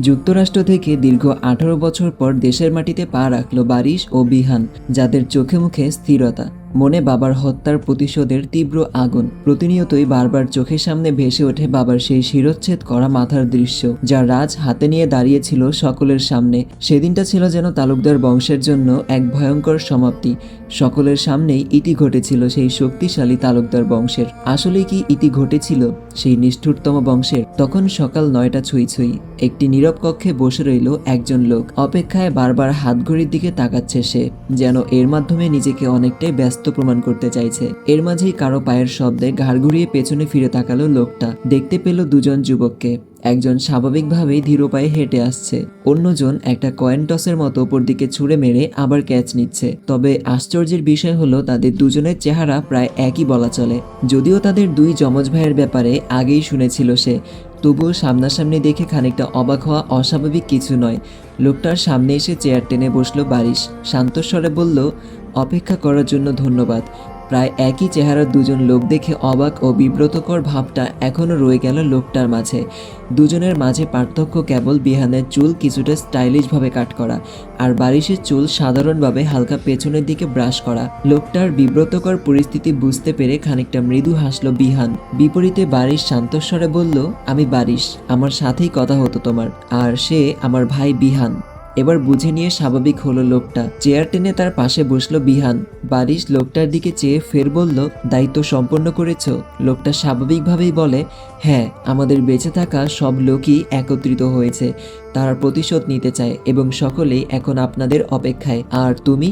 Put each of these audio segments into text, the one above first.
যুক্তরাষ্ট্র থেকে দীর্ঘ আঠারো বছর পর দেশের মাটিতে পা রাখল বারিশ ও বিহান, যাদের চোখে মুখে স্থিরতা। মনে বাবার হত্যার প্রতিশোধের তীব্র আগুন। প্রতিনিয়তই বারবার চোখের সামনে ভেসে ওঠে বাবার সেই শিরচ্ছেদ করা মাথার দৃশ্য, যা রাজ হাতে নিয়ে দাঁড়িয়েছিল সকলের সামনে। সেদিনটা ছিল যেন তালুকদার বংশের জন্য এক ভয়ঙ্কর সমাপ্তি। সকলের সামনেই ইতি ঘটেছিল সেই শক্তিশালী তালুকদার বংশের। আসলে কি ইতি ঘটেছিল সেই নিষ্ঠুরতম বংশের? তখন সকাল নয়টা ছুঁই ছুঁই একটি নীরব কক্ষে বসে রইল একজন লোক। অপেক্ষায় বারবার হাতঘড়ির দিকে তাকাচ্ছে সে, যেন এর মাধ্যমে নিজেকে অনেকটাই ব্যস্ত প্রমাণ করতে চাইছে। এর মাঝেই কারও পায়ের শব্দে ঘাড় ঘুরিয়ে পেছনে ফিরে তাকালো লোকটা। দেখতে পেল দুজন যুবককে। একজন স্বাভাবিকভাবেই ধীর পায়ে হেঁটে আসছে। অন্যজন একটা কয়েন টসের মতো ওপর দিকে ছুঁড়ে মেরে আবার ক্যাচ নিচ্ছে। তবে আশ্চর্যের বিষয় হলো, তাদের দুজনের চেহারা প্রায় একই বলা চলে। যদিও তাদের দুই যমজ ভাইয়ের ব্যাপারে আগেই শুনেছিল সে। তবুও সামনাসামনি দেখে খানিকটা অবাক হওয়া অস্বাভাবিক কিছু নয়। লোকটার সামনে এসে চেয়ার টেনে বসল বারিশ। শান্তস্বরে বলল অপেক্ষা করার জন্য ধন্যবাদ। প্রায় একই চেহারার দুজন লোক দেখে অবাক ও বিব্রতকর ভাবটা এখনও রয়ে গেল লোকটার মাঝে। দুজনের মাঝে পার্থক্য কেবল বিহানের চুল কিছুটা স্টাইলিশভাবে কাট করা আর বারিশের চুল সাধারণভাবে হালকা পেছনের দিকে ব্রাশ করা। লোকটার বিব্রতকর পরিস্থিতি বুঝতে পেরে খানিকটা মৃদু হাসলো বিহান। বিপরীতে বারিশ শান্তস্বরে বলল, আমি বারিশ আমার সাথেই কথা হতো তোমার। আর সে, আমার ভাই বিহান। এবার বুঝে নিয়ে স্বাভাবিক হলো লোকটা। চেয়ার টেনে তার পাশে বসল বিহান। বারিশ লোকটার দিকে চেয়ে ফের বলল, দায়িত্ব সম্পন্ন করেছ। লোকটা স্বাভাবিকভাবেই বলে হ্যাঁ আমাদের বেঁচে থাকা সব লোকই একত্রিত হয়েছে। তারা প্রতিশোধ নিতে চায় এবং সকলেই এখন আপনাদের অপেক্ষায়। আর তুমি?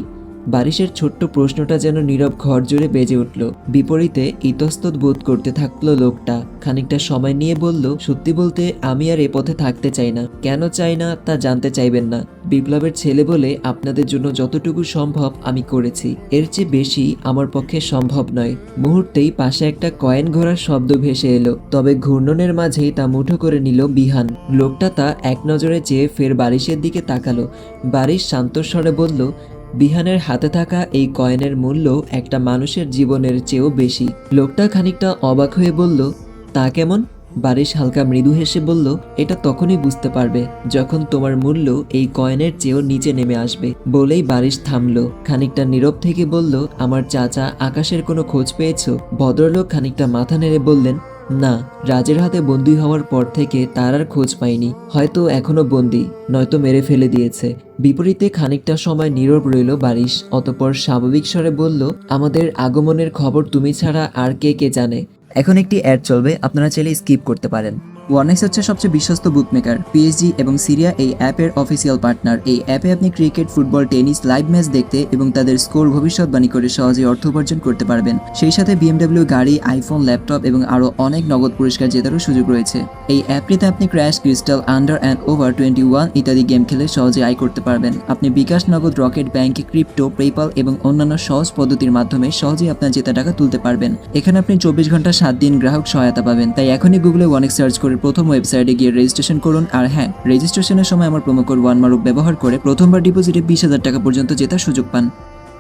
বারিশের ছোট্ট প্রশ্নটা যেন নীরব ঘর জুড়ে বেজে উঠল। বিপরীতে ইতস্তত বোধ করতে থাকল লোকটা। খানিকটা সময় নিয়ে বলল, সত্যি বলতে আমি আর এ পথে থাকতে চাই না। কেন চাই না তা জানতে চাইবেন না। বিপ্লবের ছেলে বলে আপনাদের জন্য যতটুকু সম্ভব আমি করেছি। এর চেয়ে বেশি আমার পক্ষে সম্ভব নয়। মুহূর্তেই পাশে একটা কয়েন ঘোরার শব্দ ভেসে এলো। তবে ঘূর্ণনের মাঝেই তা মুঠো করে নিল বিহান। লোকটা তা এক নজরে চেয়ে ফের বারিশের দিকে তাকালো। বারিশ শান্তস্বরে বলল বিহানের হাতে থাকা এই কয়েনের মূল্য একটা মানুষের জীবনের চেয়েও বেশি। লোকটা খানিকটা অবাক হয়ে বলল, তা কেমন? বারিশ হালকা মৃদু হেসে বলল, এটা তখনই বুঝতে পারবে যখন তোমার মূল্য এই কয়েনের চেয়েও নিচে নেমে আসবে। বলেই বারিশ থামলো। খানিকটা নীরব থেকে বলল, আমার চাচা আকাশের কোনো খোঁজ পেয়েছ? ভদ্রলোক খানিকটা মাথা নেড়ে বললেন না, রাজের হাতে বন্দি হওয়ার পর থেকে তার আর খোঁজ পাইনি। হয়তো এখনও বন্দি, নয়তো মেরে ফেলে দিয়েছে। বিপরীতে খানিকটা সময় নীরব রইল বারিশ, অতপর স্বাভাবিক স্বরে বলল, আমাদের আগমনের খবর তুমি ছাড়া আর কে কে জানে? এখন একটি অ্যাড চলবে, আপনারা চাইলে স্কিপ করতে পারেন। ওয়ানেক্স হচ্ছে সবচেয়ে বিশ্বস্ত বুকমেকার পিএসজি এবং সিরিয়া এই অ্যাপের অফিসিয়াল পার্টনার এই অ্যাপে আপনি cricket football tennis live match দেখতে এবং তাদের স্কোর ভবিষ্যৎবাণী করে সহজে অর্থ উপার্জন করতে পারবেন। সেই সাথে বিএমডব্লিউ গাড়ি আইফোন ল্যাপটপ এবং আরও অনেক নগদ পুরস্কার জেতারও সুযোগ রয়েছে। এই অ্যাপটিতে আপনি crash crystal under and over twenty one ইত্যাদি গেম খেলে সহজে আয় করতে পারবেন। আপনি বিকাশ নগদ রকেট ব্যাংকে ক্রিপ্টো পেপাল এবং অন্যান্য সহজ পদ্ধতির মাধ্যমে সহজেই আপনার জেতা টাকা তুলতে পারবেন। এখানে আপনি চব্বিশ ঘণ্টা সাত দিন গ্রাহক সহায়তা পাবেন। তাই এখনই গুগলে ওয়ানেক সার্চ করে প্রথম ওয়েবসাইটে গিয়ে রেজিস্ট্রেশন করুন। আর হ্যাঁ রেজিস্ট্রেশনের সময় আমার কোড ওয়ান মারুক ব্যবহার করে প্রথমবার ডিপোজিটে বিশ হাজার টাকা পর্যন্ত জেতার সুযোগ পান।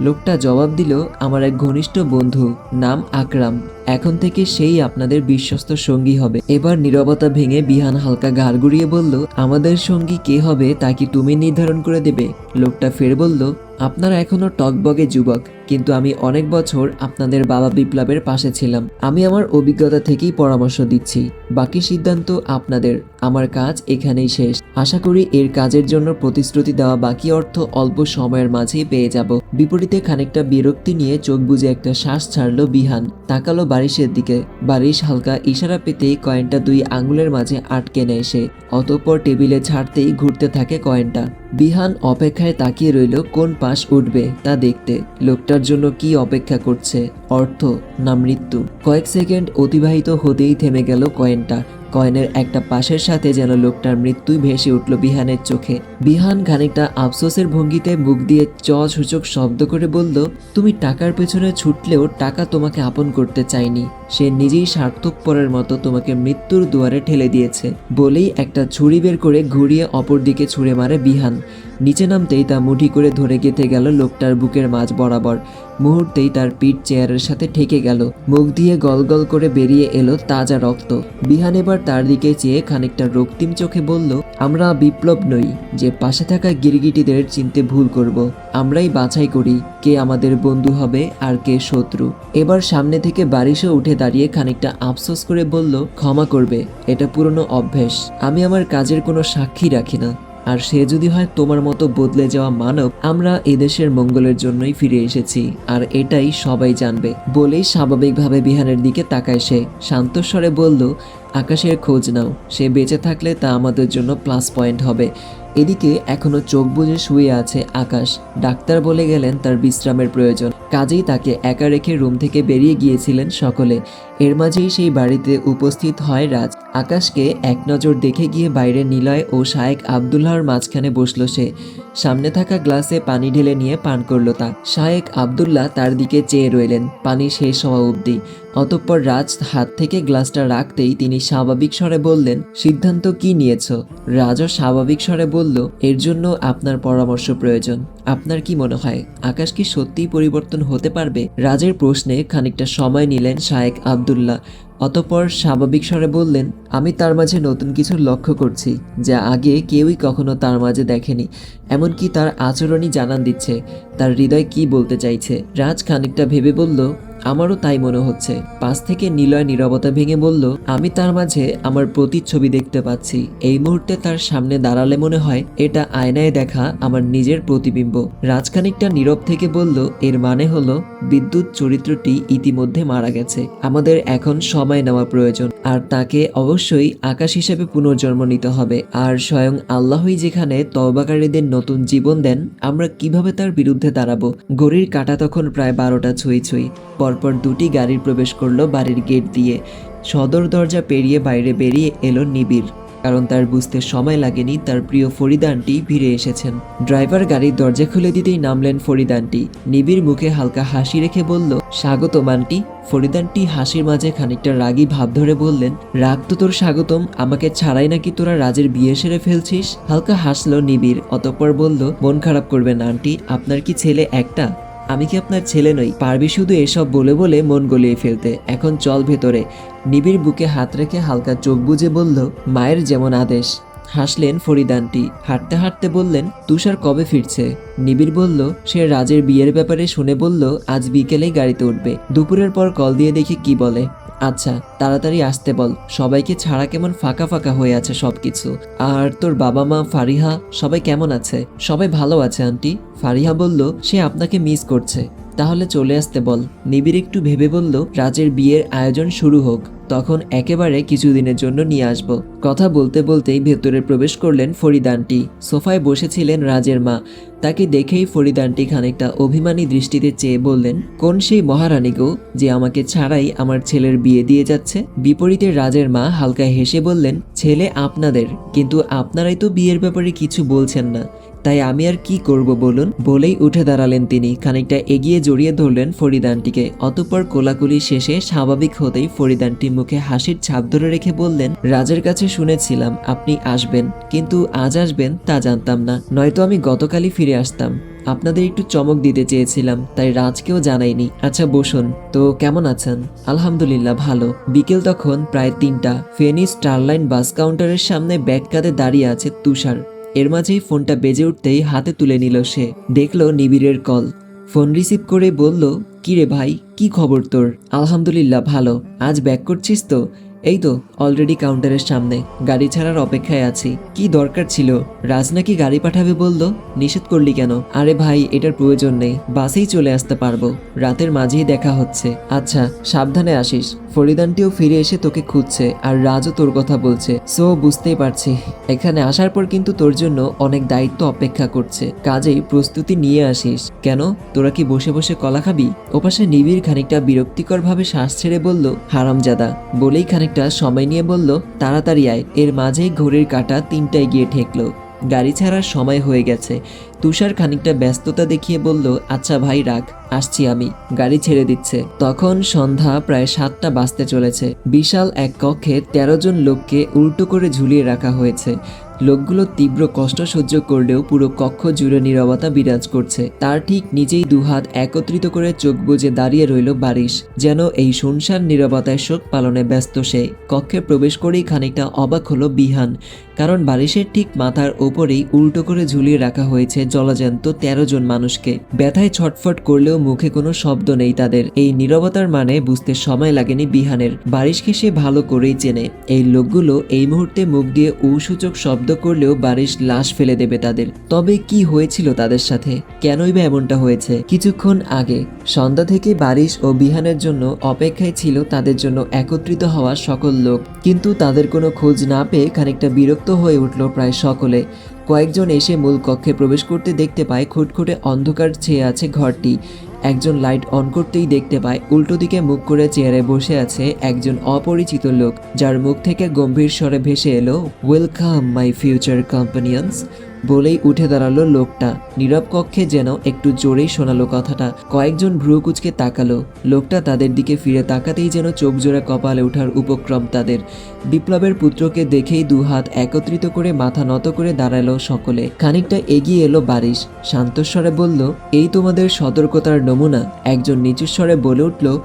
লোকটা জবাব দিল, আমার এক ঘনিষ্ঠ বন্ধু, নাম আকরাম। এখন থেকে সেই আপনাদের বিশ্বস্ত সঙ্গী হবে। এবার নীরবতা ভেঙে বিহান হালকা ঘাড় গুড়িয়ে বলল, আমাদের সঙ্গী কে হবে তা কি তুমি নির্ধারণ করে দেবে? লোকটা ফের বলল আপনারা এখনও টকবগে যুবক, কিন্তু আমি অনেক বছর আপনাদের বাবা বিপ্লবের পাশে ছিলাম। আমি আমার অভিজ্ঞতা থেকেই পরামর্শ দিচ্ছি। বাকি সিদ্ধান্ত আপনাদের। আমার কাজ এখানেই শেষ। আশা করি এর কাজের জন্য প্রতিশ্রুতি দেওয়া বাকি অর্থ অল্প সময়ের মাঝেই পেয়ে যাব। বিপরীতে খানিকটা বিরক্তি নিয়ে চোখ বুজে একটা শ্বাস ছাড়লো বিহান। তাকালো বারিশের দিকে। বারিশ হালকা ইশারা পেতেই কয়েনটা দুই আঙুলের মাঝে আটকে নেয় সে। অতঃপর টেবিলে ছাড়তেই ঘুরতে থাকে কয়েনটা। বিহান অপেক্ষায় তাকিয়ে রইল, কোন পাশ উঠবে তা দেখতে। লোকটার জন্য কি অপেক্ষা করছে? অর্থ না মৃত্যু? কয়েক সেকেন্ড অতিবাহিত হতেই থেমে গেল কয়েনটা। কয়েনের একটা পাশের সাথে যেন লোকটার মৃত্যুই ভেসে উঠল বিহানের চোখে। বিহান খানিকটা আফসোসের ভঙ্গিতে মুখ দিয়ে চ সূচক শব্দ করে বলল, তুমি টাকার পেছনে ছুটলেও টাকা তোমাকে আপন করতে চায়নি। সে নিজেই স্বার্থপরের মতো তোমাকে মৃত্যুর দুয়ারে ঠেলে দিয়েছে। বলেই একটা ছুরি বের করে ঘুরিয়ে অপর দিকে ছুঁড়ে মারে বিহান। নিচে নামতেই তা মুঠি করে ধরে গেঁথে গেল লোকটার বুকের মাঝ বরাবর। মুহূর্তেই তার পিঠ চেয়ারের সাথে ঠেকে গেল। মুখ দিয়ে গলগল করে বেরিয়ে এলো তাজা রক্ত। বিহান এবার তার দিকে চেয়ে খানিকটা রক্তিম চোখে বলল, আমরা বিপ্লব নই, যে পাশে থাকা গিরগিটিদের চিনতে ভুল করব। আমরাই বাছাই করি কে আমাদের বন্ধু হবে আর কে শত্রু। এবার সামনে থেকে বারিশও উঠে দাঁড়িয়ে খানিকটা আফসোস করে বলল, ক্ষমা করবে, এটা পুরনো অভ্যেস। আমি আমার কাজের কোনো সাক্ষী রাখি না। আর সে যদি হয় তোমার মতো বদলে যাওয়া মানব, আমরা এদেশের মঙ্গলের জন্যই ফিরে এসেছি, আর এটাই সবাই জানবে। বলেই স্বাভাবিকভাবে বিহানের দিকে তাকায় সে। শান্তস্বরে বলল, আকাশের খোঁজ নাও। সে বেঁচে থাকলে তা আমাদের জন্য প্লাস পয়েন্ট হবে। এদিকে এখনও চোখ বুজে শুয়ে আছে আকাশ। ডাক্তার বলে গেলেন তার বিশ্রামের প্রয়োজন। কাজেই তাকে একা রেখে রুম থেকে বেরিয়ে গিয়েছিলেন সকলে। এর মাঝেই সেই বাড়িতে উপস্থিত হয় রাজ। আকাশকে এক নজর দেখে গিয়ে বাইরে নিলয় ও শায়েক আবদুল্লাহর মাঝখানে বসল সে। সামনে থাকা গ্লাসে পানি ঢেলে নিয়ে পান করল তা। শায়েক আবদুল্লাহ তার দিকে চেয়ে রইলেন। পানি শেষ হওয়া অবধি। অতঃপর রাজ হাত থেকে গ্লাসটা রাখতেই তিনি স্বাভাবিক স্বরে বললেন, সিদ্ধান্ত কি নিয়েছ? রাজও স্বাভাবিক স্বরে বলল, এর জন্য আপনার পরামর্শ প্রয়োজন। আপনার কি মনে হয়, আকাশ কি সত্যিই পরিবর্তন হতে পারবে? রাজের প্রশ্নে খানিকটা সময় নিলেন শায়েক আবদুল্লাহ। অতপর স্বাভাবিক স্বরে বললেন, আমি তার মাঝে নতুন কিছু লক্ষ্য করছি, যা আগে কেউই কখনো তার মাঝে দেখেনি। এমনকি তার আচরণই জানান দিচ্ছে, তার হৃদয় কি বলতে চাইছে? রাজ খানিকটা ভেবে বলল আমারও তাই মনে হচ্ছে। পাশ থেকে নিলয় নীরবতা ভেঙে বলল, আমি তার মাঝে আমার প্রতিচ্ছবি দেখতে পাচ্ছি। এই মুহূর্তে তার সামনে দাঁড়ালে মনে হয় এটা আয়নায় দেখা আমার নিজের প্রতিবিম্ব। রাজখানিকটা নীরব থেকে বলল, এর মানে হলো বিদ্যুৎ চরিত্রটি ইতিমধ্যে মারা গেছে। আমাদের এখন সময় নেওয়া প্রয়োজন, আর তাকে অবশ্যই আকাশ হিসেবে পুনর্জন্ম নিতে হবে। আর স্বয়ং আল্লাহই যেখানে তওবাকারীদের নতুন জীবন দেন, আমরা কীভাবে তার বিরুদ্ধে দাঁড়াবো? ঘড়ির কাটা তখন প্রায় বারোটা ছুঁই ছুঁই। পরপর দুটি গাড়ির প্রবেশ করল বাড়ির গেট দিয়ে। সদর দরজা পেরিয়ে বাইরে বেরিয়ে এলো নিবিড়। কারণ তার বুঝতে সময় লাগেনি, তার প্রিয় ফরিদানটি ভিড়ে এসেছেন। ড্রাইভার গাড়ির দরজা খুলে দিতেই নামলেন ফরিদানটি নিবিড় মুখে হালকা হাসি রেখে বলল স্বাগত মানটি ফরিদানটি হাসির মাঝে খানিকটা রাগী ভাব ধরে বললেন, রাগ তো তোর স্বাগতম, আমাকে ছাড়াই নাকি তোরা রাজের বিয়ে সেরে ফেলছিস? হালকা হাসলো নিবিড়, অতঃপর বলল, মন খারাপ করবেন আন্টি, আপনার কি ছেলে একটা? আমি কি আপনার ছেলে নই? পারবি শুধু এসব বলে বলে মন গলিয়ে ফেলতে। এখন চল ভেতরে। নিবিড় বুকে হাত রেখে হালকা চোখ বুঝে বলল, মায়ের যেমন আদেশ। হাসলেন ফরিদানটি হাঁটতে হাঁটতে বললেন, তুষার কবে ফিরছে? নিবিড় বলল, সে রাজের বিয়ের ব্যাপারে শুনে বলল, আজ বিকেলেই গাড়িতে উঠবে। দুপুরের পর কল দিয়ে দেখি কি বলে। আচ্ছা তাড়াতাড়ি আসতে বল। সবাইকে ছাড়া কেমন ফাঁকা ফাঁকা হয়ে আছে সবকিছু। আর তোর বাবা মা, ফারিহা, সবাই কেমন আছে? সবাই ভালো আছে, আন্টি? ফারিহা বলল, সে আপনাকে মিস করছে। তাহলে চলে আসতে বল। নিবিড় একটু ভেবে বলল, রাজের বিয়ের আয়োজন শুরু হোক। তখন একেবারে কিছুদিনের জন্য নিয়ে আসব। কথা বলতে বলতেই ভেতরে প্রবেশ করলেন ফরিদানটি সোফায় বসেছিলেন রাজের মা। তাকে দেখেই ফরিদানটি খানিকটা অভিমানী দৃষ্টিতে চেয়ে বললেন, কোন সেই মহারানী গো, যে আমাকে ছাড়াই আমার ছেলের বিয়ে দিয়ে যাচ্ছে? বিপরীতে রাজের মা হালকা হেসে বললেন, ছেলে আপনাদের, কিন্তু আপনারাই তো বিয়ের ব্যাপারে কিছু বলছেন না। তাই আমি আর কি করব বলুন? বলেই উঠে দাঁড়ালেন তিনি। খানিকটা এগিয়ে জড়িয়ে ধরলেন ফরিদানটিকে। অতঃপর কোলাকুলি শেষে স্বাভাবিক হতেই ফরিদানটি মুখে হাসির ছাপ ধরে রেখে বললেন, রাজের কাছে শুনেছিলাম আপনি আসবেন, কিন্তু আজ আসবেন তা জানতাম না। নয়তো আমি গতকালই ফিরে আসতাম। আপনাদের একটু চমক দিতে চেয়েছিলাম, তাই রাজকেও জানাইনি। আচ্ছা বসুন। তো কেমন আছেন? আলহামদুলিল্লাহ, ভালো। বিকেল তখন প্রায় তিনটা। ফেনী স্টারলাইন বাস কাউন্টারের সামনে ব্যাগ কাঁধে দাঁড়িয়ে আছে তুষার। এর মাঝেই ফোনটা বেজে উঠতেই হাতে তুলে নিল সে। দেখল নিবিড়ের কল। ফোন রিসিভ করে বলল, কি রে ভাই, কি খবর তোর? আলহামদুলিল্লাহ, ভালো। আজ ব্যাক করছিস তো? এই তো অলরেডি কাউন্টারের সামনে। গাড়ি ছাড়ার অপেক্ষায় আছি। কি দরকার ছিল? রাজ নাকি গাড়ি পাঠাবে বলল? নিষেধ করলি কেন? আরে ভাই, এটার প্রয়োজন নেই। বাসেই চলে আসতে পারব। রাতের মাঝেই দেখা হচ্ছে। আচ্ছা সাবধানে আসিস। ফরিদানটিও ফিরে এসে তোকে খুঁজছে আর রাজও তোর কথা বলছে। সো বুঝতেই পারছি। এখানে আসার পর কিন্তু তোর জন্য অনেক দায়িত্ব অপেক্ষা করছে। কাজেই প্রস্তুতি নিয়ে আসিস। কেন? তোরা কি বসে বসে কলা খাবি? ওপাশে নিবিড় খানিকটা বিরক্তিকর ভাবে শ্বাস ছেড়ে বলল, হারামজাদা। বলেই খানিকটা সময় নিয়ে বলল, তাড়াতাড়ি আয়। এর মাঝেই ঘড়ির কাঁটা তিনটায় গিয়ে ঠেকলো। গাড়ি ছাড়ার সময় হয়ে গেছে। তুষার খানিকটা ব্যস্ততা দেখিয়ে বলল আচ্ছা ভাই, রাখ, আসছি আমি। গাড়ি ছেড়ে দিচ্ছে। তখন সন্ধ্যা প্রায় সাতটা বাজতে চলেছে। বিশাল এক কক্ষে তেরো জন লোককে উল্টো করে ঝুলিয়ে রাখা হয়েছে। লোকগুলো তীব্র কষ্ট সহ্য করলেও পুরো কক্ষ জুড়ে নীরবতা বিরাজ করছে। তার ঠিক নিজেই দুহাত একত্রিত করে চোখ বুজে দাঁড়িয়ে রইল বারিশ, যেন এই শুনশান নীরবতায় শোক পালনে ব্যস্ত সে। কক্ষে প্রবেশ করেই খানিকটা অবাক হলো বিহান, কারণ বারিশের ঠিক মাথার ওপরেই উল্টো করে ঝুলিয়ে রাখা হয়েছে জলজ্যান্ত তেরো জন মানুষকে। ব্যথায় ছটফট করলেও মুখে কোনো শব্দ নেই তাদের। এই নীরবতার মানে বুঝতে সময় লাগেনি বিহানের। বারিশকে সে ভালো করেই চেনে। এই লোকগুলো এই মুহূর্তে মুখ দিয়ে ঔসূচক শব্দ করলেও বারিশ লাশ ফেলে দেবে তাদের। তবে কি হয়েছিল তাদের সাথে? কেনই বা এমনটা হয়েছে? কিছুক্ষণ আগে, সন্ধ্যা থেকে বারিশ ও বিহানের জন্য অপেক্ষায় ছিল তাদের জন্য একত্রিত হওয়া সকল লোক। কিন্তু তাদের কোনো খোঁজ না পেয়ে খানিকটা বিরক্ত হয়ে উঠল প্রায় সকলে। কয়েকজন এসে মূল কক্ষে প্রবেশ করতে দেখতে পায় খুটখুটে অন্ধকার ছেয়ে আছে ঘরটি। একজন লাইট অন করতেই দেখতে পায় উল্টো দিকে মুখ করে চেয়ারে বসে আছে একজন অপরিচিত লোক, যার মুখ থেকে গম্ভীর স্বরে ভেসে এলো ওয়েলকাম মাই ফিউচার কম্পানিয়ন্স বলেই উঠে দাঁড়াল লোকটা। নীরব কক্ষে যেন একটু জোরেই শোনালো কথাটা। কয়েকজন ভ্রু কুচকে তাকালো। লোকটা তাদের দিকে ফিরে তাকাতেই যেন চোখ জোড়া কপালে ওঠার উপক্রম তাদের। বিপ্লবের পুত্রকে দেখেই দু হাত একত্রিত করে মাথা নত করে দাঁড়াল সকলে। খানিকটা এগিয়ে এলো বারিশ। শান্তস্বরে বলল, এই তোমাদের সতর্কতার নমুনা? একজন নিচু স্বরে বলে উঠল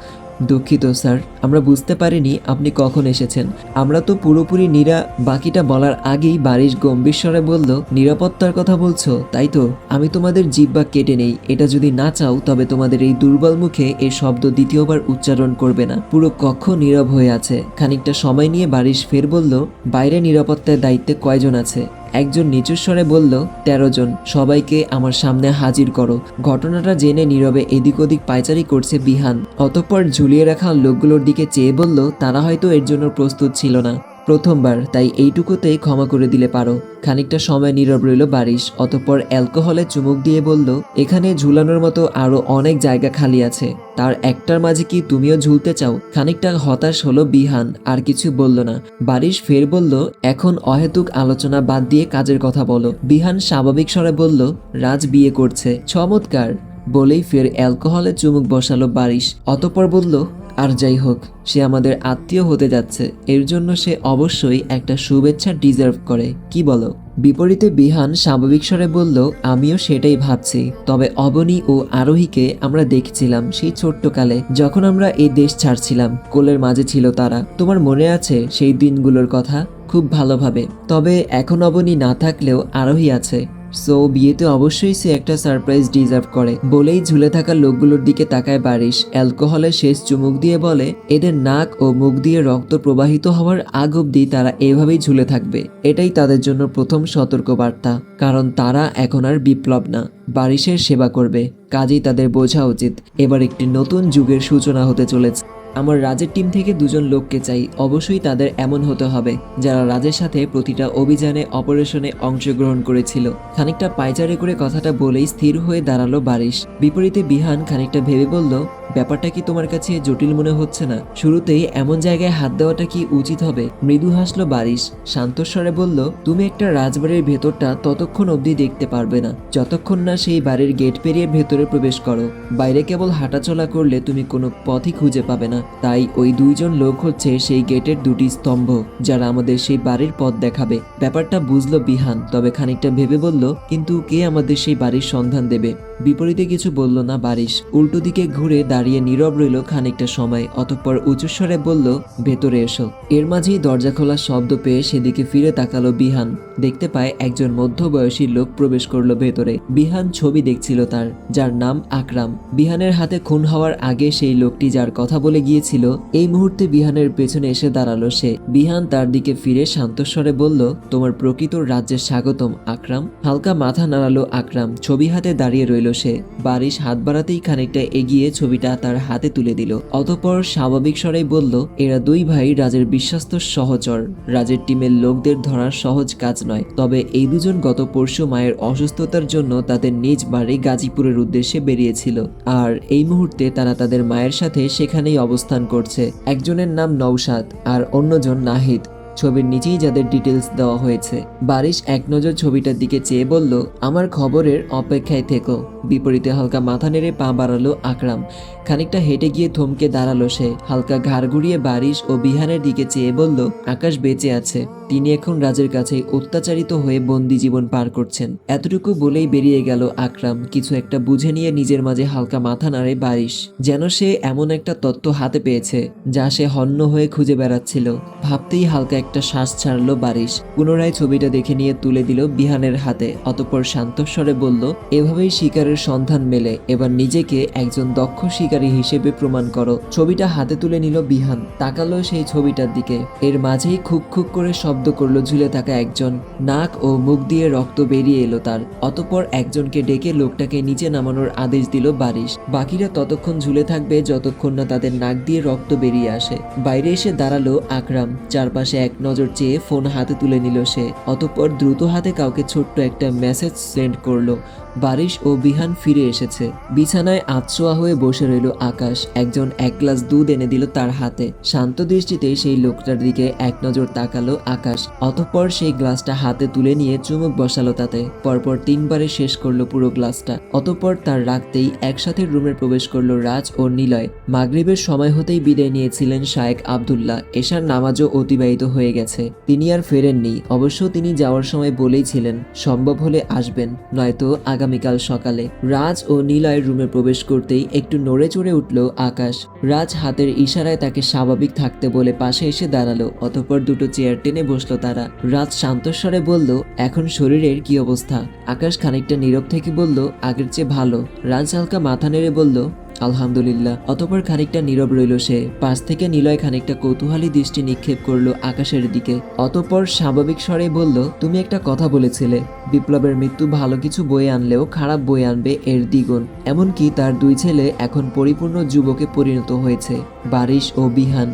দুঃখিত, স্যার। আমরা বুঝতে পারিনি আপনি কখন এসেছেন। আমরা তো পুরোপুরি নিরা, বাকিটা বলার আগেই বারিশ গম্ভীর স্বরে বলল, নিরাপত্তার কথা বলছো, তাই তো? আমি তোমাদের জিব্বা কেটে নেই। এটা যদি না চাও, তবে তোমাদের এই দুর্বল মুখে এই শব্দ দ্বিতীয়বার উচ্চারণ করবে না। পুরো কক্ষ নীরব হয়ে আছে। খানিকটা সময় নিয়ে বারিশ ফের বলল, বাইরে নিরাপত্তার দায়িত্বে কয়জন আছে? একজন নিচু স্বরে বলল, তেরো জন, সবাইকে আমার সামনে হাজির করো। ঘটনাটা জেনে নীরবে এদিক ওদিক পাইচারি করছে বিহান। অতঃপর ঝুলিয়ে রাখা লোকগুলোর দিকে চেয়ে বলল, তারা হয়তো এর জন্য প্রস্তুত ছিল না। প্রথমবার, তাই এইটুকুতেই ক্ষমা করে দিলে পারো। খানিকটা সময় নীরব রইল বারিশ, অতঃপর অ্যালকোহলে চুমুক দিয়ে বলল, এখানে ঝুলানোর মতো আরও অনেক জায়গা খালি আছে। তার একটার মাঝে কি তুমিও ঝুলতে চাও? খানিকটা হতাশ হলো বিহান, আর কিছু বলল না। বারিশ ফের বলল, এখন অহেতুক আলোচনা বাদ দিয়ে কাজের কথা বলো। বিহান স্বাভাবিক স্বরে বলল, রাজ বিয়ে করছে, চমৎকার। বলেই ফের অ্যালকোহলে চুমুক বসালো বারিশ। অতঃপর বলল আর যাই হোক, সে আমাদের আত্মীয় হতে যাচ্ছে। এর জন্য সে অবশ্যই একটা শুভেচ্ছা ডিজার্ভ করে। কি বলো? বিপরীতে বিহান স্বাভাবিক স্বরে বলল, আমিও সেটাই ভাবছি। তবে অবনী ও আরোহীকে আমরা দেখছিলাম সেই ছোট্টকালে, যখন আমরা এই দেশ ছাড়ছিলাম। কোলের মাঝে ছিল তারা। তোমার মনে আছে সেই দিনগুলোর কথা? খুব ভালোভাবে। তবে এখন অবনী না থাকলেও আরোহী আছে। সো বিয়েতে অবশ্যই সে একটা সারপ্রাইজ ডিজার্ভ করে। বলেই ঝুলে থাকা লোকগুলোর দিকে তাকায় বারিশ। অ্যালকোহলের শেষ চুমুক দিয়ে বলে, এদের নাক ও মুখ দিয়ে রক্ত প্রবাহিত হওয়ার আগ অব্দি তারা এভাবেই ঝুলে থাকবে। এটাই তাদের জন্য প্রথম সতর্কবার্তা, কারণ তারা এখন আর বিপ্লব না। বারিশের সেবা করবে, কাজেই তাদের বোঝা উচিত। এবার একটি নতুন যুগের সূচনা হতে চলেছে। আমার রাজের টিম থেকে দুজন লোককে চাই, অবশ্যই তাদের এমন হতে হবে, যারা রাজের সাথে প্রতিটা অভিযানে, অপারেশনে অংশগ্রহণ করেছিল। খানিকটা পায়চারি করে কথাটা বলেই স্থির হয়ে দাঁড়াল বারিশ। বিপরীতে বিহান খানিকটা ভেবে বলল, ব্যাপারটা কি তোমার কাছে জটিল মনে হচ্ছে না? শুরুতেই এমন জায়গায় হাত দেওয়াটা কি উচিত হবে? মৃদু হাসলো বারিশ। শান্তস্বরে বলল, তুমি একটা রাজবাড়ির ভেতরটা ততক্ষণ অবধি দেখতে পারবে না। যতক্ষণ না সেই বাড়ির গেট পেরিয়ে ভেতরে প্রবেশ করো। বাইরে কেবল হাঁটাচলা করলে তুমি কোনো পথই খুঁজে পাবে না। তাই ওই দুইজন লোক হচ্ছে সেই গেটের দুটি স্তম্ভ, যারা আমাদের সেই বাড়ির পথ দেখাবে। ব্যাপারটা বুঝলো বিহান, তবে খানিকটা ভেবে বলল, কিন্তু কে আমাদের সেই বাড়ির সন্ধান দেবে? বিপরীতে কিছু বলল না বারিশ। উল্টো দিকে ঘুরে দাঁড়িয়ে নীরব রইল খানিকটা সময়, অতঃপর উচ্চস্বরে বলল, ভেতরে এসো। এর মাঝেই দরজা খোলার শব্দ পেয়ে সেদিকে ফিরে তাকালো বিহান। দেখতে পায় একজন মধ্যবয়সী লোক প্রবেশ করল ভেতরে। বিহান ছবি দেখছিল তার, যার নাম আকরাম। বিহানের হাতে খুন হওয়ার আগে সেই লোকটি যার কথা বলে গিয়েছিল, এই মুহূর্তে বিহানের পেছনে এসে দাঁড়াল সে। বিহান তার দিকে ফিরে শান্তস্বরে বলল, তোমার প্রকৃত রাজ্যে স্বাগতম, আকরাম। হালকা মাথা নাড়ালো আকরাম, ছবি হাতে দাঁড়িয়ে রইল সে। বারিশ হাত বাড়াতেই খানিকটা এগিয়ে ছবিটা তার হাতে তুলে দিল। অতঃপর স্বাভাবিক স্বরেই বলল, এরা দুই ভাই রাজের বিশ্বস্ত সহচর। রাজের টিমের লোকদের ধরার সহজ কাজ নয়। তবে এই দুজন গত পরশু মায়ের অসুস্থতার জন্য তাদের নিজ বাড়ি গাজীপুরের উদ্দেশ্যে বেরিয়েছিল। আর এই মুহূর্তে তারা তাদের মায়ের সাথে সেখানেই অবস্থান করছে। একজনের নাম নৌসাদ আর অন্যজন নাহিদ। ছবির নিচেই যাদের ডিটেলস দেওয়া হয়েছে। বারিশ এক নজর ছবিটার দিকে চেয়ে বলল, আমার খবরের অপেক্ষায় থেকো। বিপরীতে হালকা মাথা নেড়ে পা বাড়ালো আকরাম। খানিকটা হেঁটে গিয়ে থমকে দাঁড়াল সে। হালকা ঘাড় ঘুরিয়ে বারিশ ও বিহানের দিকে চেয়ে বলল, আকাশ বেঁচে আছে। তিনি এখন রাজের কাছে অত্যাচারিত হয়ে বন্দি জীবন পার করছেন। এতটুকু বলেই বেরিয়ে গেল আকরাম। কিছু একটা বুঝে নিয়ে নিজের মাঝে হালকা মাথা নাড়ে বারিশ। যেন সে এমন একটা তত্ত্ব হাতে পেয়েছে, যা সে হন্য হয়ে খুঁজে বেড়াচ্ছিল। ভাবতেই হালকা একটা শ্বাস ছাড়লো বারিশ। পুনরায় ছবিটা দেখে নিয়ে তুলে দিল বিহানের হাতে। অতঃপর শান্তস্বরে বলল, এভাবেই শিকারের সন্ধান মেলে। এবার নিজেকে একজন দক্ষ শিকারী হিসেবে প্রমাণ করো। ছবিটা হাতে তুলে নিল বিহান। তাকালো সেই ছবিটার দিকে। এর মাঝেই খুক খুক করে শব্দ করল ঝুলে থাকা একজন। নাক ও মুখ দিয়ে রক্ত বেরিয়ে এলো তার। অতপর একজনকে ডেকে লোকটাকে নিচে নামানোর আদেশ দিল বারিশ। বাকিরা ততক্ষণ ঝুলে থাকবে যতক্ষণ না তাদের নাক দিয়ে রক্ত বেরিয়ে আসে। বাইরে এসে দাঁড়াল আকরাম। চারপাশে এক নজর চেয়ে ফোন হাতে তুলে নিল সে। অতঃপর দ্রুত হাতে কাউকে ছোট্ট একটা মেসেজ সেন্ড করল। বারিশ ও বিহান ফিরে এসেছে। বিছানায় আতশোয়া হয়ে বসে রইল আকাশ। একজন এক গ্লাস দুধ এনে দিল তার হাতে। শান্ত দৃষ্টিতে সেই লোকটার দিকে এক নজর তাকালো আকাশ। অতঃপর সেই গ্লাসটা হাতে তুলে নিয়ে চুমুক বসালো তাতে। পরপর তিনবারে শেষ করল পুরো গ্লাসটা। অতঃপর তার রাখতেই একসাথে রুমে প্রবেশ করল রাজ ও নিলয়। মাগরিবের সময় হতেই বিদায় নিয়েছিলেন শায়েক আবদুল্লাহ। এশার নামাজও অতিবাহিত হয়ে গেছে। তিনি আর ফেরেননি। অবশ্য তিনি যাওয়ার সময় বলেইছিলেন সম্ভব হলে আসবেন, নয়তো আগামীকাল সকালে রাজ ও নীলয়ের রুমে প্রবেশ করতেই একটু নড়ে চড়ে উঠল আকাশ। রাজ হাতের ইশারায় তাকে স্বাভাবিক থাকতে বলে পাশে এসে দাঁড়াল, অতঃপর দুটো চেয়ার টেনে বসল তারা। রাজ শান্তস্বরে বলল, এখন শরীরের কি অবস্থা? আকাশ খানিকটা নীরব থেকে বলল, আগের চেয়ে ভালো। রাজ হালকা মাথা নেড়ে বলল আলহামদুলিল্লাহ। অতপর খানিকটা নীরব রইল সে। পাশ থেকে নিলয় খানিকটা কৌতূহলী দৃষ্টি নিক্ষেপ করল আকাশের দিকে। অতপর স্বাভাবিক স্বরে বলল, তুমি একটা কথা বলেছিলে। বিপ্লবের মৃত্যু ভালো কিছু বই আনলেও খারাপ বই আনবে এর দ্বিগুণ। এমনকি তার দুই ছেলে এখন পরিপূর্ণ যুবকে পরিণত হয়েছে। বারিশ ও বিহান।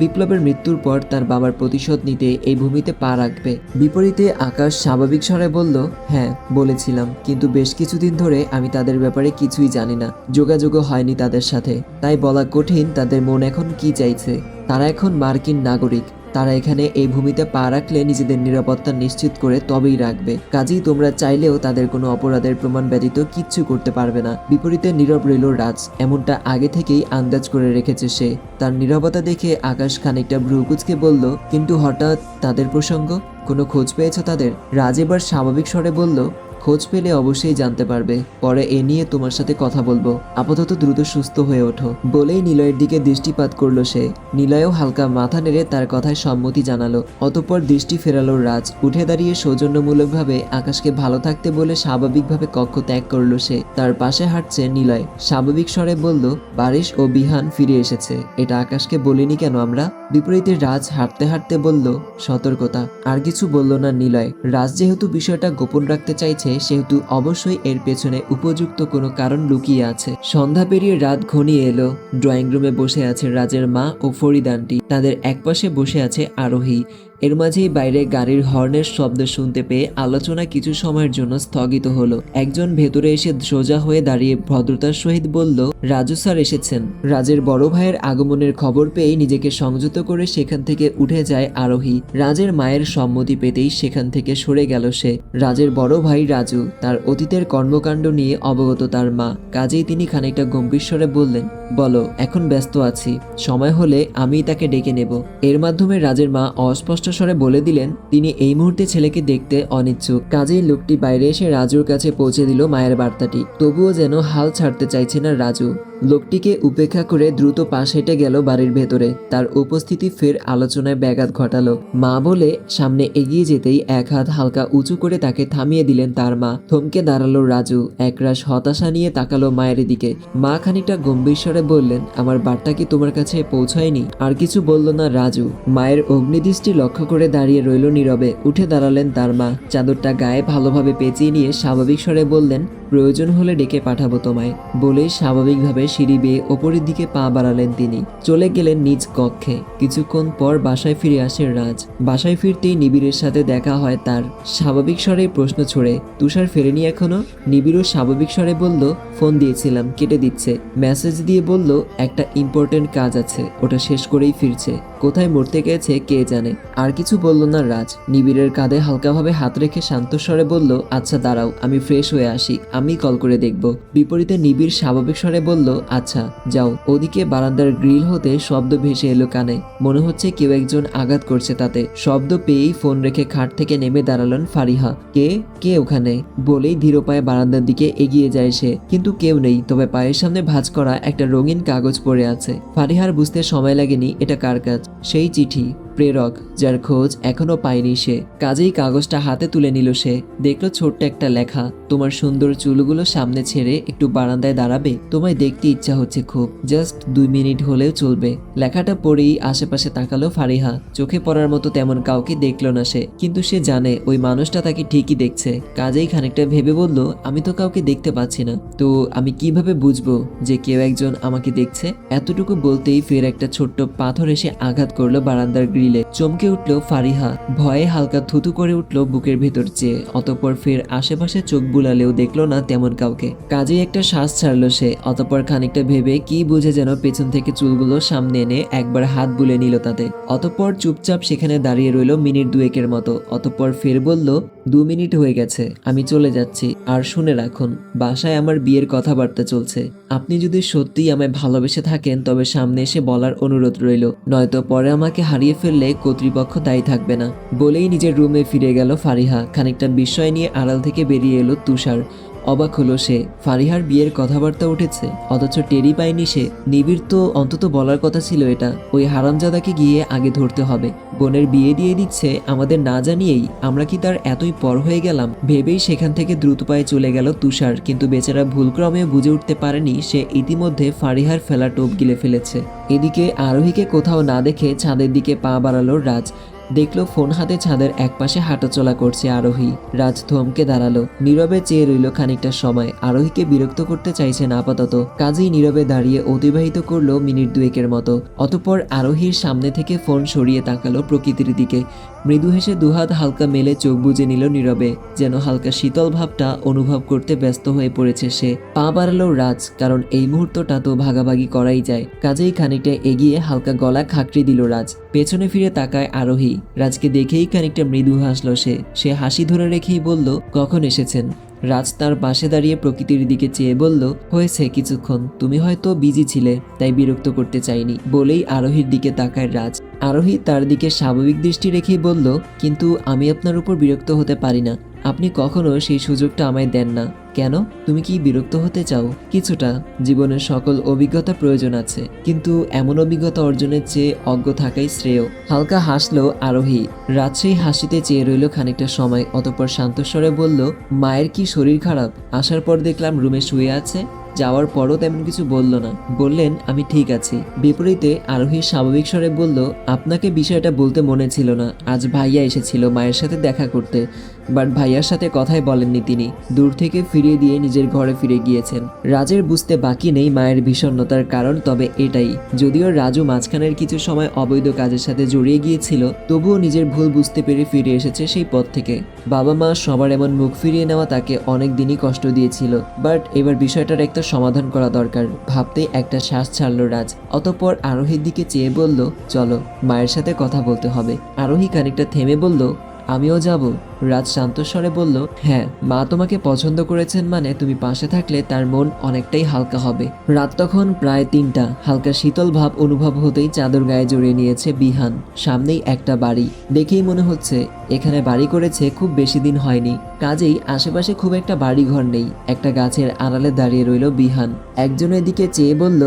বিপ্লবের মৃত্যুর পর তার বাবার প্রতিশোধ নিতে এই ভূমিতে পা রাখবে। বিপরীতে আকাশ স্বাভাবিক স্বরে বলল হ্যাঁ বলেছিলাম, কিন্তু বেশ কিছুদিন ধরে আমি তাদের ব্যাপারে কিছুই জানি না। যোগাযোগও হয়নি তাদের সাথে। তাই বলা কঠিন তাদের মন এখন কি চাইছে। তারা এখন মার্কিন নাগরিক। তারা এখানে এই ভূমিতে পা রাখলে নিজেদের নিরাপত্তা নিশ্চিত করে তবেই রাখবে। কাজেই তোমরা চাইলেও তাদের কোনো অপরাধের প্রমাণ ব্যতীত কিচ্ছু করতে পারবে না। বিপরীতে নীরব রইল রাজ, এমনটা আগে থেকেই আন্দাজ করে রেখেছে সে। তার নীরবতা দেখে আকাশ খানিকটা ভ্রুকুচকে বলল, কিন্তু হঠাৎ তাদের প্রসঙ্গ? কোনো খোঁজ পেয়েছ তাদের? রাজ এবার স্বাভাবিক স্বরে বলল খোঁজ পেলে অবশ্যই জানতে পারবে। পরে এ নিয়ে তোমার সাথে কথা বলব। আপাতত দ্রুত সুস্থ হয়ে ওঠো। বলেই নিলয়ের দিকে দৃষ্টিপাত করল সে। নিলয়ও হালকা মাথা নেড়ে তার কথায় সম্মতি জানালো। অতঃপর দৃষ্টি ফেরালো রাজ। উঠে দাঁড়িয়ে সৌজন্যমূলকভাবে আকাশকে ভালো থাকতে বলে স্বাভাবিকভাবে কক্ষ ত্যাগ করল সে। তার পাশে হাঁটছে নিলয়। স্বাভাবিক স্বরে বলল, বারিশ ও বিহান ফিরে এসেছে। এটা আকাশকে বলিনি কেন আমরা? বিপরীতে রাজ হাঁটতে হাঁটতে বলল, সতর্কতা। আর কিছু বলল না নিলয়। রাজ যেহেতু বিষয়টা গোপন রাখতে চাইছে সেহেতু অবশ্যই এর পেছনে উপযুক্ত কোনো কারণ লুকিয়ে আছে। সন্ধ্যা পেরিয়ে রাত ঘনিয়ে এলো। ড্রয়িং রুমে বসে আছে রাজের মা ও ফরিদানটি তাদের একপাশে বসে আছে আরোহী। এর মাঝেই বাইরে গাড়ির হর্নের শব্দ শুনতে পেয়ে আলোচনা কিছু সময়ের জন্য স্থগিত হলো। একজন ভেতরে এসে সোজা হয়ে দাঁড়িয়ে ভদ্রতার সহিত বলল, রাজু স্যার এসেছেন। রাজের বড় ভাইয়ের আগমনের খবর পেয়েই নিজেকে সংযত করে সেখান থেকে উঠে যায় আরোহী। রাজের মায়ের সম্মতি পেতেই সেখান থেকে সরে গেল সে। রাজের বড় ভাই রাজু, তার অতীতের কর্মকাণ্ড নিয়ে অবগত তার মা। কাজেই তিনি খানিকটা গম্ভীর স্বরে বললেন, বলো, এখন ব্যস্ত আছি। সময় হলে আমি তাকে ডেকে নেব। এর মাধ্যমে রাজের মা অস্পষ্ট স্বরে বলে দিলেন, তিনি এই মুহূর্তে ছেলেকে দেখতে অনিচ্ছুক। কাজেই লোকটি বাইরে এসে রাজুর কাছে পৌঁছে দিল মায়ের বার্তাটি। তবুও যেন হাল ছাড়তে চাইছে না রাজু। লোকটিকে উপেক্ষা করে দ্রুত পাশ হেঁটে গেল বাড়ির ভেতরে। তার উপস্থিতি ফের আলোচনায় ব্যাঘাত ঘটালো। মা বলে, সামনে এগিয়ে যেতেই এক হাত হালকা উঁচু করে তাকে থামিয়ে দিলেন তার মা। থমকে দাঁড়াল রাজু। একরাশ হতাশা নিয়ে তাকালো মায়ের দিকে। মা খানিকটা গম্ভীর স্বরে বললেন, আমার বার্তা কি তোমার কাছে পৌঁছায়নি? আর কিছু বলল না রাজু। মায়ের অগ্নিদৃষ্টি লক্ষ্য করে দাঁড়িয়ে রইল নীরবে। উঠে দাঁড়ালেন তার মা। চাদরটা গায়ে ভালোভাবে পেঁচিয়ে নিয়ে স্বাভাবিক স্বরে বললেন প্রয়োজন হলে ডেকে পাঠাবো তোমায় বলেই স্বাভাবিকভাবে সিঁড়ি বেয়ে ওপরের দিকে পা বাড়ালেন তিনি। চলে গেলেন নিজ কক্ষে। কিছুক্ষণ পর বাসায় ফিরে আসে রাজ। বাসায় ফিরতেই নিবিড়ের সাথে দেখা হয় তার। স্বাভাবিক স্বরে প্রশ্ন ছড়ে, তুষার ফেরেনি এখনও? নিবিড়ও স্বাভাবিক স্বরে বলল, ফোন দিয়েছিলাম, কেটে দিচ্ছে। মেসেজ দিয়ে বলল, একটা ইম্পর্টেন্ট কাজ আছে, ওটা শেষ করেই ফিরছে। কোথায় মরতে গেছে, কে জানে? আর কিছু বলল না রাজ। নিবিড়ের কাঁধে হালকাভাবে হাত রেখে শান্ত স্বরে বলল আচ্ছা দাঁড়াও, আমি ফ্রেশ হয়ে আসি। আমি কল করে দেখব। বিপরীতে নিবিড় স্বাভাবিক স্বরে বলল আচ্ছা যাও। ওদিকে বারান্দার গ্রিল হতে শব্দ ভেসে এলো কানে। মনে হচ্ছে কেউ একজন আঘাত করছে তাতে। শব্দ পেয়েই ফোন রেখে খাট থেকে নেমে দাঁড়ালেন ফারিহা। কে? কে ওখানে? বলেই ধীর পায়ে বারান্দার দিকে এগিয়ে যায় সে। কিন্তু কেউ নেই, তবে পায়ের সামনে ভাঁজ করা একটা রঙিন কাগজ পড়ে আছে। ফারিহার বুঝতে সময় লাগেনি, এটা কার কাজ? সেই চিঠি। প্রেরক, যার খোঁজ এখনও পায়নি সে। কাজেই কাগজটা হাতে তুলে নিল সে। দেখল ছোট্ট একটা লেখা। তোমার সুন্দর চুলগুলো সামনে ছেড়ে একটু বারান্দায় দাঁড়াবে। তোমায় দেখতে ইচ্ছা হচ্ছে খুব। জাস্ট দুই মিনিট হলেও চলবে। লেখাটা পড়েই আশেপাশে তাকালো ফারিহা। চোখে পড়ার মতো তেমন কাউকে দেখল না সে। কিন্তু সে জানে, ওই মানুষটা তাকে ঠিকই দেখছে। কাজেই খানিকটা ভেবে বলল, আমি তো কাউকে দেখতে পাচ্ছি না। তো আমি কীভাবে বুঝব যে কেউ একজন আমাকে দেখছে? এতটুকু বলতেই ফের একটা ছোট্ট পাথর এসে আঘাত করল বারান্দার গ্রিলে চমকে উঠল ফারিহা। ভয়ে হালকা থুতু করে উঠল বুকের ভেতর চেয়ে। অতঃপর ফের আশেপাশে চোখ বুলালেও দেখল না তেমন কাউকে। কাজেই একটা শ্বাস ছাড়লো সে। অতঃপর খানিকটা ভেবে কি বুঝে যেন পেছন থেকে চুলগুলো সামনে এনে একবার হাত বুলে নিল তাতে। অতঃপর চুপচাপ সেখানে দাঁড়িয়ে রইল মিনিট দুয়েকের মতো। অতঃপর ফের বলল, দু মিনিট হয়ে গেছে, আমি চলে যাচ্ছি। আর শুনে রাখুন, বাসায় আমার বিয়ের কথাবার্তা চলছে। আপনি যদি সত্যিই আমায় ভালোবেসে থাকেন, তবে সামনে এসে বলার অনুরোধ রইল। নয়তো পরে আমাকে হারিয়ে ফেললে কর্তৃপক্ষ দায়ী থাকবে না। বলেই নিজের রুমে ফিরে গেল ফারিহা। খানিকটা বিস্ময় নিয়ে আড়াল থেকে বেরিয়ে এলো তুষার। অবাক হলো সে। ফারিহার বিয়ের কথাবার্তা উঠেছে, অথচ টেরি পায়নি সে। নিবিড় তো অন্তত বলার কথা ছিল এটা। ওই হারামজাদাকে গিয়ে আগে ধরতে হবে। বোনের বিয়ে দিয়ে দিচ্ছে, আমাদের না জানিয়েই। আমরা কি তার এতই পর হয়ে গেলাম? ভেবেই সেখান থেকে দ্রুত পায়ে চলে গেল তুষার। কিন্তু বেচারা ভুলক্রমে বুঝে উঠতে পারেনি সে ইতিমধ্যে ফারিহার ফেলা টোপ গিলে ফেলেছে। এদিকে আরোহীকে কোথাও না দেখে ছাদের দিকে পা বাড়ালো রাজ। দেখল ফোন হাতে ছাদের একপাশে হাঁটাচলা করছে আরোহী। রাজ থমকে দাঁড়াল। নীরবে চেয়ে রইল খানিকটা সময়। আরোহীকে বিরক্ত করতে চাইছেন আপাতত। কাজেই নীরবে দাঁড়িয়ে অতিবাহিত করল মিনিট দুয়েকের মতো। অতপর আরোহীর সামনে থেকে ফোন সরিয়ে তাকালো প্রকৃতির দিকে। মৃদু হেসে দুহাত হালকা মেলে চোখ বুজে নিল নীরবে, যেন হালকা শীতল ভাবটা অনুভব করতে ব্যস্ত হয়ে পড়েছে সে। পা বাড়ালো রাজ, কারণ এই মুহূর্তটা তো ভাগাভাগি করাই যায়। কাজেই খানিকটা এগিয়ে হালকা গলা খাকড়ি দিল রাজ। পেছনে ফিরে তাকায় আরোহী। রাজকে দেখেই খানিকটা মৃদু হাসলো সে। সে হাসি ধরে রেখেই বলল, কখন এসেছেন? রাজ তার পাশে দাঁড়িয়ে প্রকৃতির দিকে চেয়ে বলল, হয়েছে কিছুক্ষণ, তুমি হয়তো বিজি ছিলে, তাই বিরক্ত করতে চাইনি, বলেই আরোহীর দিকে তাকায় রাজ। আরোহী তার দিকে স্বাভাবিক দৃষ্টি রেখেই বলল, কিন্তু আমি আপনার উপর বিরক্ত হতে পারি না। আপনি কখনো সেই সুযোগটা আমায় দেন না। কেন? তুমি কি বিরক্ত হতে চাও? কিছুটা। জীবনের সকল অভিজ্ঞতা প্রয়োজন আছে। কিন্তু এমন অভিজ্ঞতা অর্জনের চেয়ে অজ্ঞ থাকাই শ্রেয়। হালকা হাসলো আরোহী। সেই হাসিতে চেয়ে রইল খানিকটা সময়। অতঃপর শান্তস্বরে বলল, মায়ের কি শরীর খারাপ? আসার পর দেখলাম রুমে শুয়ে আছে। যাওয়ার পরও তেমন কিছু বলল না। বললেন, আমি ঠিক আছি। বিপরীতে আরোহী স্বাভাবিক স্বরে বলল, আপনাকে বিষয়টা বলতে মনে ছিল না। আজ ভাইয়া এসেছিল মায়ের সাথে দেখা করতে। বাট ভাইয়ার সাথে কথাই বলেননি তিনি। দূর থেকে ফিরিয়ে দিয়ে নিজের ঘরে ফিরে গিয়েছেন। রাজের বুঝতে বাকি নেই মায়ের বিষণ্ণতার কারণ, তবে এটাই। যদিও রাজু মাঝখানের কিছু সময় অবৈধ কাজের সাথে জড়িয়ে গিয়েছিল, তবুও নিজের ভুল বুঝতে পেরে ফিরে এসেছে সেই পথ থেকে। বাবা মা সবার এমন মুখ ফিরিয়ে নেওয়া তাকে অনেক দিনই কষ্ট দিয়েছিল, বাট এবার বিষয়টার একটা সমাধান করা দরকার, ভাবতেই একটা শ্বাস ছাড়ল রাজ। অতঃপর আরোহীর দিকে চেয়ে বলল, চলো, মায়ের সাথে কথা বলতে হবে। আরোহী খানিকটা থেমে বলল আমিও যাব। রাজ শান্তস্বরে বলল হ্যাঁ মা তোমাকে পছন্দ করেছেন মানে তুমি পাশে থাকলে তার মন অনেকটাই হালকা হবে। রাত তখন প্রায় তিনটা। হালকা শীতল ভাব অনুভব হতেই চাদর গায়ে জড়িয়ে নিয়েছে বিহান। সামনেই একটা বাড়ি। দেখেই মনে হচ্ছে, এখানে বাড়ি করেছে খুব বেশি দিন হয়নি। কাজেই আশেপাশে খুব একটা বাড়ি ঘর নেই। একটা গাছের আড়ালে দাঁড়িয়ে রইল বিহান। একজনের দিকে চেয়ে বলল,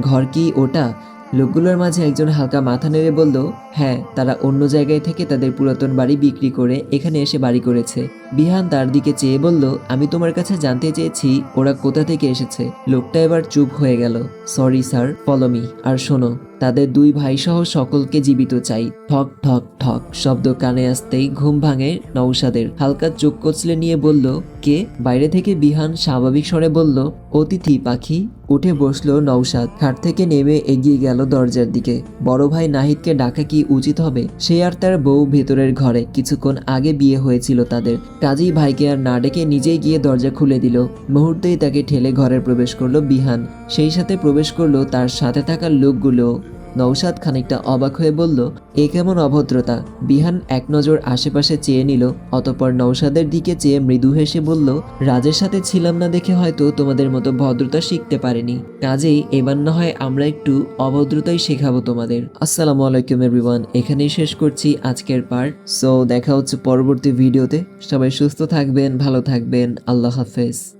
ঘর কি ওটা? লোকগুলোর মাঝে একজন হালকা মাথা নেড়ে বলল হ্যাঁ তারা অন্য জায়গায় থেকে তাদের পুরাতন বাড়ি বিক্রি করে এখানে এসে বাড়ি করেছে। বিহান তার দিকে চেয়ে বলল, আমি তোমার কাছে জানতে চেয়েছি, ওরা কোথা থেকে এসেছে? লোকটা এবার চুপ হয়ে গেল। সরি স্যার পলমি আর শোনো। তাদের দুই ভাই সহ সকলকে জীবিত চাই। ঠক ঠক ঠক, শব্দ কানে আসতেই ঘুম ভাঙে নৌসাদের হালকা চোখ কচলে নিয়ে বলল, কে? বাইরে থেকে বিহান স্বাভাবিক স্বরে বলল, অতিথি, পাখি। উঠে বসল নৌসাদ খাট থেকে নেমে এগিয়ে গেল দরজার দিকে। বড় ভাই নাহিদকে ডাকা কি উচিত হবে? সে আর তার বউ ভেতরের ঘরে। কিছুক্ষণ আগে বিয়ে হয়েছিল তাদের। কাজেই ভাইকে আর না ডেকে নিজেই গিয়ে দরজা খুলে দিল। মুহূর্তেই তাকে ঠেলে ঘরে প্রবেশ করল বিহান। সেই সাথে প্রবেশ করল তার সাথে থাকা লোকগুলো। নৌসাদ খানিকটা অবাক হয়ে বলল, এ কেমন অভদ্রতা? বিহান এক নজর আশেপাশে চেয়ে নিল, অতপর নৌসাদের দিকে চেয়ে মৃদু হেসে বলল, রাজের সাথে ছিলাম না দেখে হয়তো তোমাদের মতো ভদ্রতা শিখতে পারিনি। কাজেই এবার না হয় আমরা একটু অভদ্রতাই শেখাবো তোমাদের। আসসালামু আলাইকুম এভরিওয়ান, এখানেই শেষ করছি আজকের পার্ট। সো, দেখা হচ্ছে পরবর্তী ভিডিওতে। সবাই সুস্থ থাকবেন, ভালো থাকবেন। আল্লাহ হাফেজ।